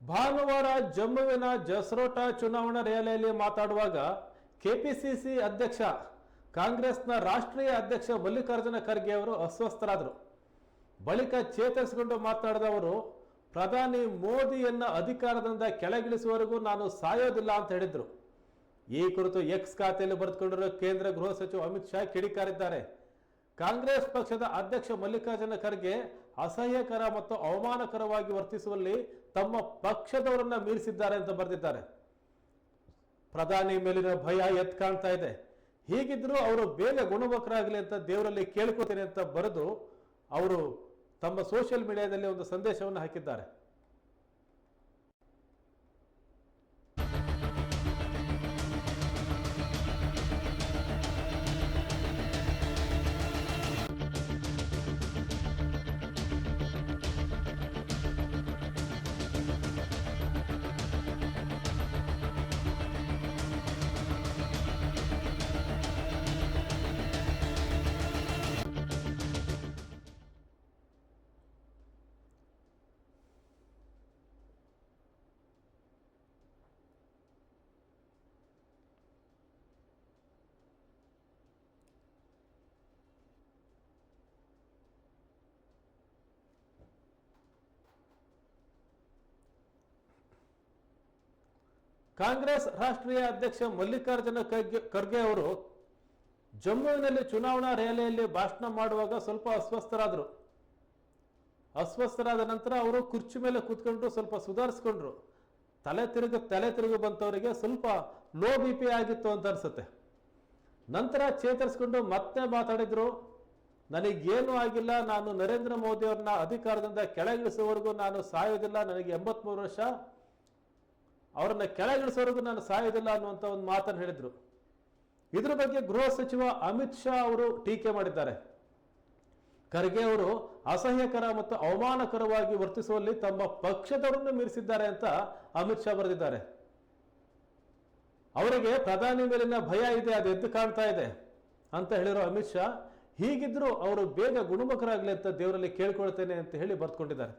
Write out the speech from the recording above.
ಭಾನುವಾರ ಜಮ್ಮುವಿನ ಜಸ್ರೋಟಾ ಚುನಾವಣಾ ರ್ಯಾಲಿಯಲ್ಲಿ ಮಾತಾಡುವಾಗ ಕೆಪಿಸಿಸಿ ಅಧ್ಯಕ್ಷ, ಕಾಂಗ್ರೆಸ್ನ ರಾಷ್ಟ್ರೀಯ ಅಧ್ಯಕ್ಷ ಮಲ್ಲಿಕಾರ್ಜುನ ಖರ್ಗೆ ಅವರು ಅಸ್ವಸ್ಥರಾದರು. ಬಳಿಕ ಚೇತರಿಸಿಕೊಂಡು ಮಾತನಾಡಿದ ಅವರು ಪ್ರಧಾನಿ ಮೋದಿಯನ್ನ ಅಧಿಕಾರದಿಂದ ಕೆಳಗಿಳಿಸುವವರೆಗೂ ನಾನು ಸಾಯೋದಿಲ್ಲ ಅಂತ ಹೇಳಿದ್ರು. ಈ ಕುರಿತು ಎಕ್ಸ್ ಖಾತೆಯಲ್ಲಿ ಬರೆದುಕೊಂಡಿರುವ ಕೇಂದ್ರ ಗೃಹ ಸಚಿವ ಅಮಿತ್ ಶಾ ಕಿಡಿಕಾರಿದ್ದಾರೆ. ಕಾಂಗ್ರೆಸ್ ಪಕ್ಷದ ಅಧ್ಯಕ್ಷ ಮಲ್ಲಿಕಾರ್ಜುನ ಖರ್ಗೆ ಅಸಹ್ಯಕರ ಮತ್ತು ಅವಮಾನಕರವಾಗಿ ವರ್ತಿಸುವಲ್ಲಿ ತಮ್ಮ ಪಕ್ಷದವರನ್ನ ಮೀರಿಸಿದ್ದಾರೆ ಅಂತ ಬರೆದಿದ್ದಾರೆ. ಪ್ರಧಾನಿ ಮೇಲಿನ ಭಯ ಎತ್ ಕಾಣ್ತಾ ಇದೆ. ಹೀಗಿದ್ರೂ ಅವರು ಬೇಗ ಗುಣಮುಖರಾಗಲಿ ಅಂತ ದೇವರಲ್ಲಿ ಕೇಳ್ಕೊತೇನೆ ಅಂತ ಬರೆದು ಅವರು ತಮ್ಮ ಸೋಷಿಯಲ್ ಮೀಡಿಯಾದಲ್ಲಿ ಒಂದು ಸಂದೇಶವನ್ನು ಹಾಕಿದ್ದಾರೆ. ಕಾಂಗ್ರೆಸ್ ರಾಷ್ಟ್ರೀಯ ಅಧ್ಯಕ್ಷ ಮಲ್ಲಿಕಾರ್ಜುನ ಖರ್ಗೆ ಅವರು ಜಮ್ಮುವಿನಲ್ಲಿ ಚುನಾವಣಾ ರ್ಯಾಲಿಯಲ್ಲಿ ಭಾಷಣ ಮಾಡುವಾಗ ಸ್ವಲ್ಪ ಅಸ್ವಸ್ಥರಾದರು. ಅಸ್ವಸ್ಥರಾದ ನಂತರ ಅವರು ಕುರ್ಚಿ ಮೇಲೆ ಕೂತ್ಕೊಂಡ್ರು ಸ್ವಲ್ಪ ಸುಧಾರಿಸ್ಕೊಂಡ್ರು. ತಲೆ ತಿರುಗು ತಲೆ ತಿರುಗು ಬಂತವರಿಗೆ ಸ್ವಲ್ಪ ಲೋ ಬಿ ಪಿ ಆಗಿತ್ತು ಅಂತ ಅನ್ಸುತ್ತೆ. ನಂತರ ಚೇತರಿಸ್ಕೊಂಡು ಮತ್ತೆ ಮಾತಾಡಿದ್ರು. ನನಗೇನು ಆಗಿಲ್ಲ, ನಾನು ನರೇಂದ್ರ ಮೋದಿ ಅವ್ರನ್ನ ಅಧಿಕಾರದಿಂದ ಕೆಳಗಿಳಿಸುವವರೆಗೂ ನಾನು ಸಾಯೋದಿಲ್ಲ, ನನಗೆ ಎಂಬತ್ಮೂರು ವರ್ಷ. ಅವರನ್ನ ಕೆಳಗಿಳಿಸೋವರೆಗೂ ನಾನು ಸಾಯೋದಿಲ್ಲ ಅನ್ನುವಂಥ ಒಂದು ಮಾತನ್ನು ಹೇಳಿದ್ರು. ಇದ್ರ ಬಗ್ಗೆ ಗೃಹ ಸಚಿವ ಅಮಿತ್ ಶಾ ಅವರು ಟೀಕೆ ಮಾಡಿದ್ದಾರೆ. ಖರ್ಗೆ ಅವರು ಅಸಹ್ಯಕರ ಮತ್ತು ಅವಮಾನಕರವಾಗಿ ವರ್ತಿಸುವಲ್ಲಿ ತಮ್ಮ ಪಕ್ಷದವರನ್ನು ಮೀರಿಸಿದ್ದಾರೆ ಅಂತ ಅಮಿತ್ ಶಾ ಬರೆದಿದ್ದಾರೆ. ಅವರಿಗೆ ಪ್ರಧಾನಿ ಮೇಲಿನ ಭಯ ಇದೆ, ಅದು ಎದ್ದು ಕಾಣ್ತಾ ಇದೆ ಅಂತ ಹೇಳಿರೋ ಅಮಿತ್ ಶಾ, ಹೀಗಿದ್ರೂ ಅವರು ಬೇಗ ಗುಣಮುಖರಾಗಲಿ ಅಂತ ದೇವರಲ್ಲಿ ಕೇಳ್ಕೊಳ್ತೇನೆ ಅಂತ ಹೇಳಿ ಬರ್ತ್ಕೊಂಡಿದ್ದಾರೆ.